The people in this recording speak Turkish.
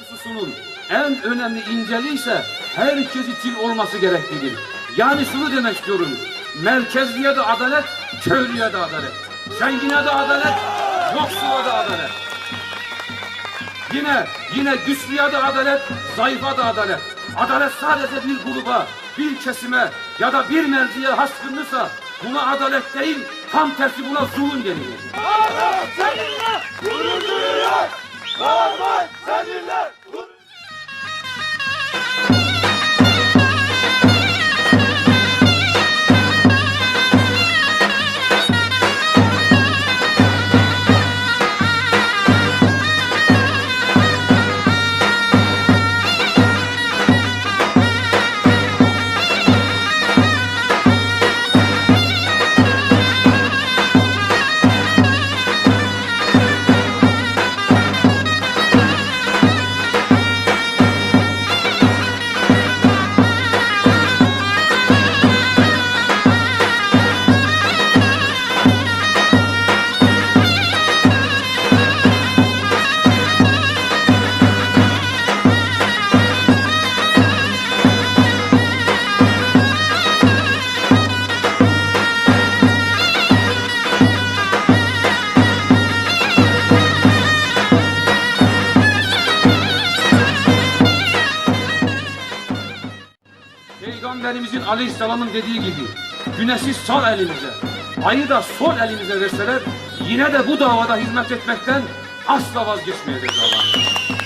hususunun en önemli inceliği ise herkes için olması gereklidir. Yani şunu demek istiyorum. Merkezliye de adalet, köylüye de adalet. Zengine de adalet, yoksula da adalet. Yine yine güçlüye de adalet, zayıfa da adalet. Adalet sadece bir gruba, bir kesime ya da bir merciye haskınlısa buna adalet değil, tam tersi buna zulüm denilir. Peygamberimizin aleyhisselamın dediği gibi güneşi sağ elimize, ayı da sol elimize verseler yine de bu davada hizmet etmekten asla vazgeçmeyeceğiz Allah'ım.